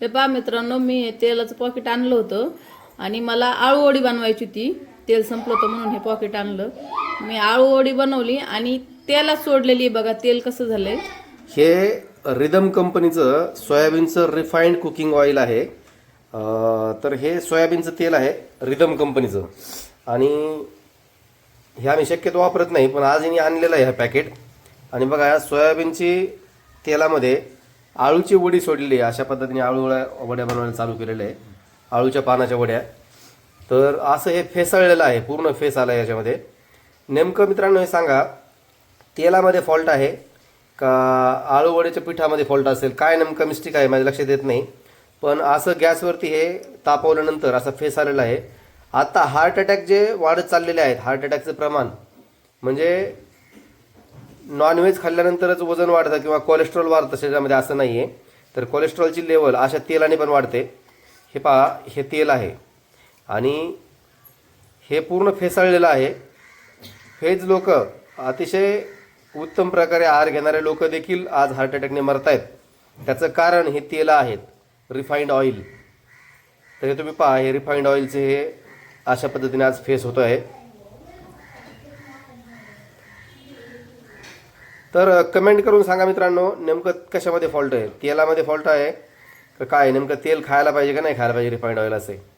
हे पहा मित्रांनो मी हे तेलाचं पॉकेट आणलं होतं आणि मला आळूवडी बनवायची होती. तेल संपलं होतं म्हणून हे पॉकेट आणलं. मी आळूवडी बनवली आणि तेलात सोडलेली आहे बघा तेल कसं झालंय. हे रिदम कंपनीचं सोयाबीनचं रिफाईंड कुकिंग ऑइल आहे. अं, तर हे सोयाबीनचं तेल आहे रिदम कंपनीचं. आणि हे आम्ही शक्यतो वापरत नाही पण आज यांनी आणलेलं आहे हा पॅकेट आणि बघा या सोयाबीनची तेलामध्ये आळूची वडी सोडलेली आहे. अशा पद्धतीने आळू वड्या बनवायला चालू केलेलं आहे. आळूच्या पानाच्या वड्या. तर असं हे फेसाळलेलं आहे. पूर्ण फेस आला आहे याच्यामध्ये. नेमकं मित्रांनो हे सांगा तेलामध्ये फॉल्ट आहे का आळू वड्याच्या पिठामध्ये फॉल्ट असेल? काय नेमकं मिस्टेक आहे? माझ्या लक्षात येत नाही. पण असं गॅसवरती हे तापवल्यानंतर असा फेस आलेला आहे. आता हार्ट अटॅक जे वाढत चाललेले आहेत हार्ट अटॅकचं प्रमाण म्हणजे नॉनव्हेज खाल्ल्यानंतरच वजन वाढतं किंवा कोलेस्ट्रॉल वाढतं शरीरामध्ये असं नाही आहे तर कोलेस्ट्रॉलची लेवल अशा तेलाने पण वाढते. हे पहा हे तेल आहे. आणि हे पूर्ण फेसाळलेलं आहे. हेच लोक अतिशय उत्तम प्रकारे आहार घेणारे लोक देखील आज हार्ट अटॅकने मरत आहेत त्याचं कारण हे तेल आहेत. रिफाईंड ऑइल तर हे तुम्ही पहा हे रिफाईंड ऑइलचे हे अशा पद्धतीने आज फेस होतो आहे तर कमेंट करून सांगा मित्रांनो नेमकं कशामध्ये फॉल्ट आहे? तेलामध्ये फॉल्ट आहे? का काय नेमकं तेल खायला पाहिजे का नाही खायला पाहिजे रिफाईंड ऑइल असे?